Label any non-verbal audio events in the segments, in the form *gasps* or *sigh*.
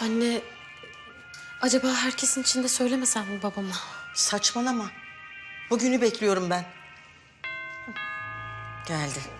Anne, acaba herkesin içinde söylemesem mi babama? Saçmalama. Bugünü bekliyorum ben. Geldi.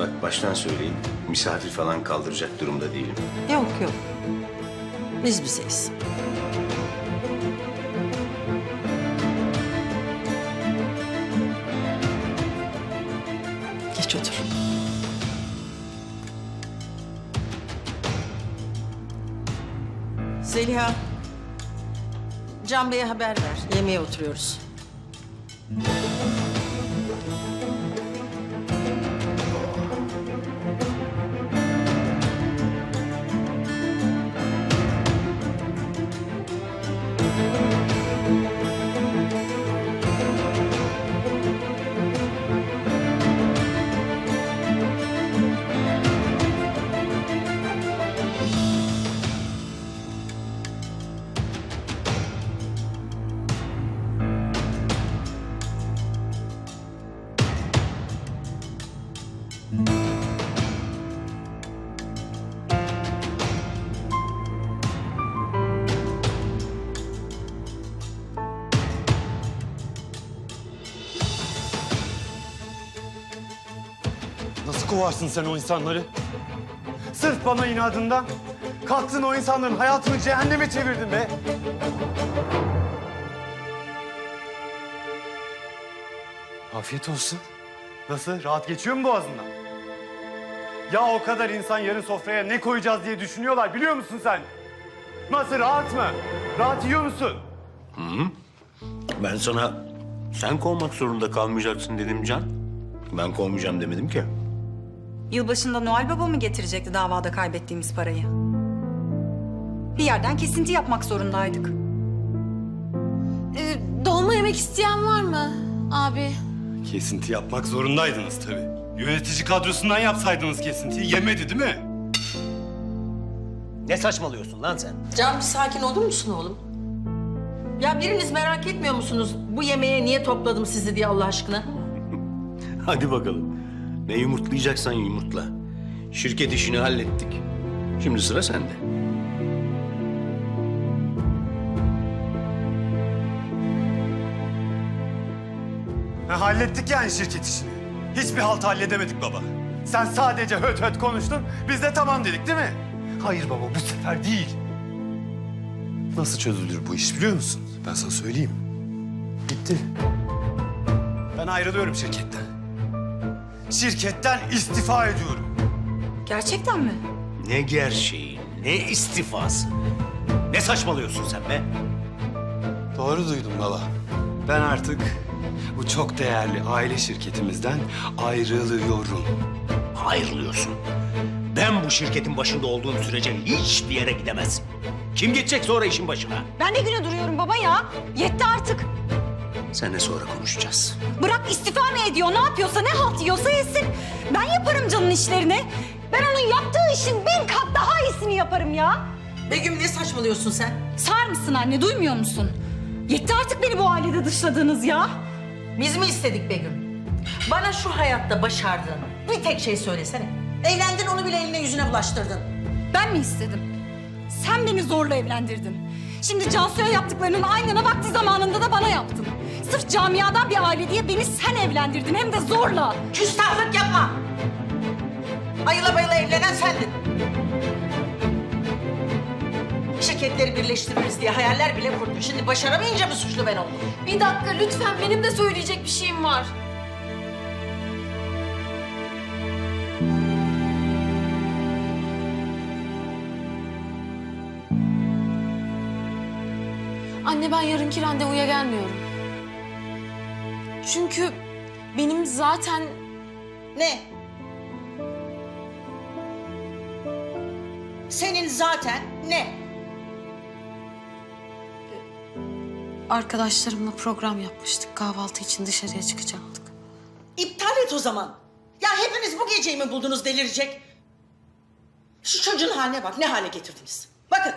Bak baştan söyleyeyim. Misafir falan kaldıracak durumda değilim. Yok yok. Biz bizeyiz. Geç otur. Zeliha. Can Bey'e haber ver. Yemeğe oturuyoruz. Nasıl kovarsın sen o insanları? Sırf bana inadından kalktın o insanların hayatını cehenneme çevirdin be. Afiyet olsun. Nasıl? Rahat geçiyor mu boğazından? Ya o kadar insan yarın sofraya ne koyacağız diye düşünüyorlar biliyor musun sen? Nasıl rahat mı? Rahat yiyor musun? Ben sana sen kovmak zorunda kalmayacaksın dedim Can. Ben kovmayacağım demedim ki. Yılbaşında Noel Baba mı getirecekti davada kaybettiğimiz parayı? Bir yerden kesinti yapmak zorundaydık. Ee, dolma yemek isteyen var mı abi? Kesinti yapmak zorundaydınız tabii. Yönetici kadrosundan yapsaydınız kesintiyi yemedi değil mi? Ne saçmalıyorsun lan sen? Can bir sakin olur musun oğlum? Ya biriniz merak etmiyor musunuz bu yemeğe niye topladım sizi diye Allah aşkına? *laughs* Hadi bakalım. Ne yumurtlayacaksan yumurtla. Şirket işini hallettik. Şimdi sıra sende. Ha, hallettik yani şirket işini. Hiçbir halt halledemedik baba. Sen sadece höt höt konuştun, biz de tamam dedik değil mi? Hayır baba, bu sefer değil. Nasıl çözülür bu iş biliyor musun? Ben sana söyleyeyim. Gitti. Ben ayrılıyorum şirketten. Şirketten istifa ediyorum. Gerçekten mi? Ne gerçeği, ne istifası. Ne saçmalıyorsun sen be? Doğru duydum baba. Ben artık bu çok değerli aile şirketimizden ayrılıyorum. Ayrılıyorsun. Ben bu şirketin başında olduğum sürece hiçbir yere gidemezsin. Kim gidecek sonra işin başına? Ben de güne duruyorum baba ya. Yetti artık. Seninle sonra konuşacağız. Bırak istifa mı ediyor, ne yapıyorsa, ne halt yiyorsa yesin. Ben yaparım canın işlerini. Ben onun yaptığı işin bin kat daha iyisini yaparım ya. Begüm ne saçmalıyorsun sen? Sar mısın anne, duymuyor musun? Yetti artık beni bu ailede dışladığınız ya. Biz mi istedik Begüm? Bana şu hayatta başardığın bir tek şey söylesene. Evlendin onu bile eline yüzüne bulaştırdın. Ben mi istedim? Sen beni zorla evlendirdin. Şimdi Cansu'ya yaptıklarının aynına vakti zamanında da bana yaptın. Sırf camiadan bir aile diye beni sen evlendirdin hem de zorla. Küstahlık yapma. Ayıla bayıla evlenen sendin. Şirketleri birleştiririz diye hayaller bile kurdun. Şimdi başaramayınca mı suçlu ben oldum? Bir dakika lütfen benim de söyleyecek bir şeyim var. Anne ben yarınki randevuya gelmiyorum. Çünkü benim zaten Ne? Senin zaten ne? Arkadaşlarımla program yapmıştık. Kahvaltı için dışarıya çıkacaktık. İptal et o zaman. Ya hepiniz bu geceyi mi buldunuz delirecek? Şu çocuğun haline bak ne hale getirdiniz. Bakın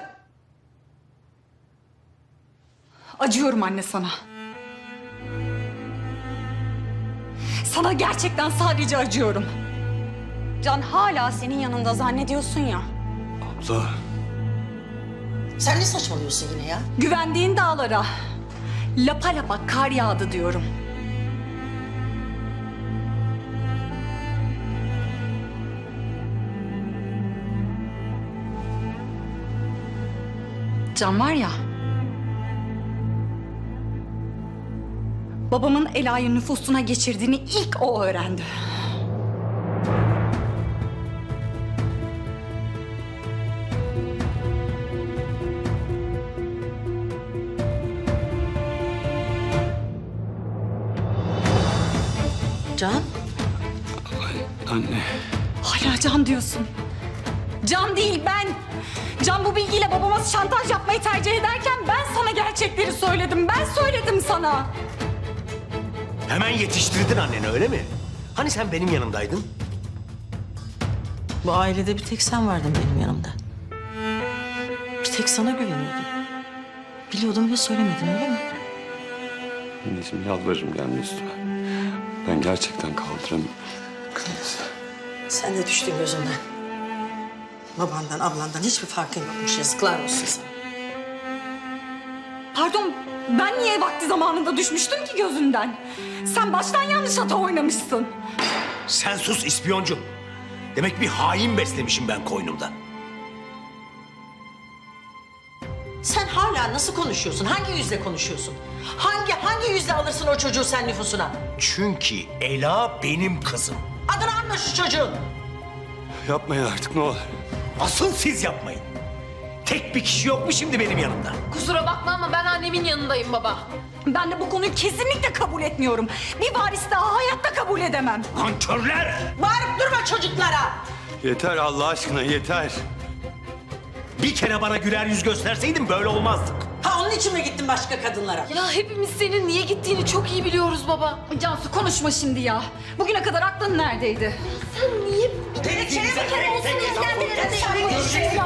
Acıyorum anne sana. Sana gerçekten sadece acıyorum. Can hala senin yanında zannediyorsun ya. Abla. sen ne saçmalıyorsun yine ya? Güvendiğin dağlara lapa lapa kar yağdı diyorum. Can var ya. Babamın Ela'yı nüfusuna geçirdiğini ilk o öğrendi. Can Anne. Hala Can diyorsun. Can değil ben. Can bu bilgiyle babama şantaj yapmayı tercih ederken ben sana gerçekleri söyledim. Ben söyledim sana. Hemen yetiştirdin anneni öyle mi? Hani sen benim yanımdaydın? bu ailede bir tek sen vardın benim yanımda. Bir tek sana güveniyordum. Biliyordum ve söylemedin öyle mi? Anneciğim yalvarırım gelme üstüme. Ben gerçekten kaldıramıyorum. Sen de düştün gözümden. Babandan, ablandan hiçbir farkın yokmuş. Yazıklar olsun sana. Pardon ben niye vakti zamanında düşmüştüm ki gözünden? Sen baştan yanlış hata oynamışsın. Sen sus ispiyoncu. Demek bir hain beslemişim ben koynumda. Hala nasıl konuşuyorsun? Hangi yüzle konuşuyorsun? Hangi hangi yüzle alırsın o çocuğu sen nüfusuna? Çünkü Ela benim kızım. Adını anla şu çocuğun. Yapmayın artık ne olur. Asıl siz yapmayın. Tek bir kişi yok mu şimdi benim yanımda? Kusura bakma ama ben annemin yanındayım baba. Ben de bu konuyu kesinlikle kabul etmiyorum. Bir varis daha hayatta kabul edemem. Nankörler! Bağırıp durma çocuklara. Yeter Allah aşkına yeter. Bir kere bana güler yüz gösterseydin böyle olmazdık. Ha onun için mi gittin başka kadınlara? Ya hepimiz senin niye gittiğini çok iyi biliyoruz baba. Cansu konuşma şimdi ya. Bugüne kadar aklın neredeydi?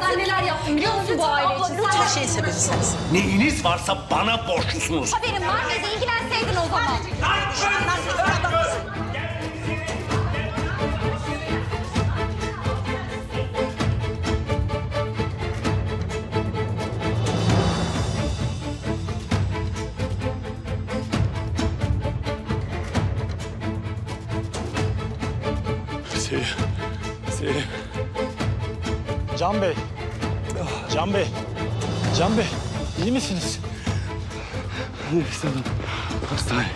Ben neler yaptım biliyor musun bu aile için? Her şeyin sebebi sensin. Neyiniz varsa bana borçlusunuz. Haberin var mıydı? İlgilenseydin o zaman. Selim. Selim. Can Bey. Can Bey. Can Bey. iyi misiniz? Nefes alın. Hastane.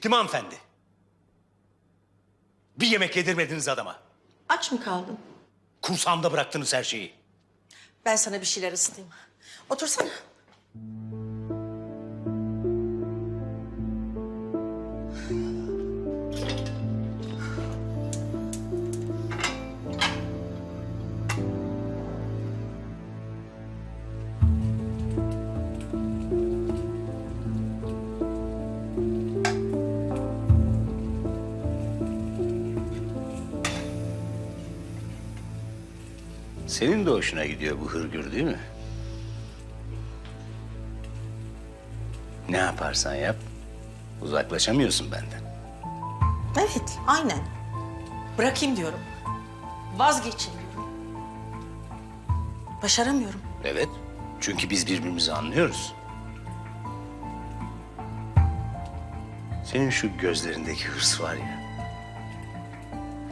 Bitti mi hanımefendi? Bir yemek yedirmediniz adama. Aç mı kaldın? Kursağımda bıraktınız her şeyi. Ben sana bir şeyler ısıtayım. Otursana. Senin de hoşuna gidiyor bu hırgür değil mi? Ne yaparsan yap, uzaklaşamıyorsun benden. Evet, aynen. Bırakayım diyorum. Vazgeçeyim diyorum. Başaramıyorum. Evet, çünkü biz birbirimizi anlıyoruz. Senin şu gözlerindeki hırs var ya...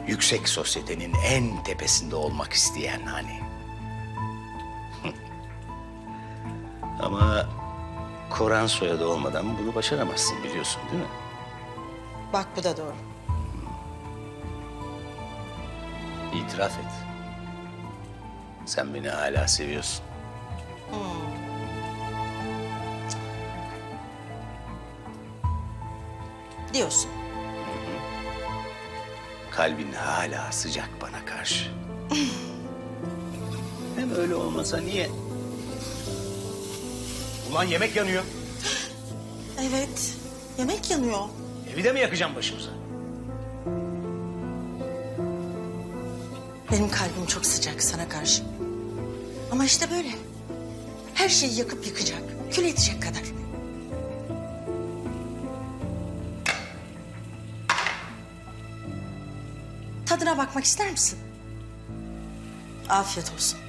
...yüksek sosyetenin en tepesinde olmak isteyen hani. *laughs* Ama Koran soyadı olmadan bunu başaramazsın biliyorsun değil mi? Bak bu da doğru. İtiraf et. Sen beni hala seviyorsun. Diyorsun. Kalbin hala sıcak bana karşı. *laughs* Hem öyle olmasa niye? Ulan yemek yanıyor. *gasps* Evet. Yemek yanıyor. Evi de mi yakacağım başımıza? Benim kalbim çok sıcak sana karşı. Ama işte böyle. Her şeyi yakıp yıkacak. Kül edecek kadar. Tadına bakmak ister misin? Afiyet olsun.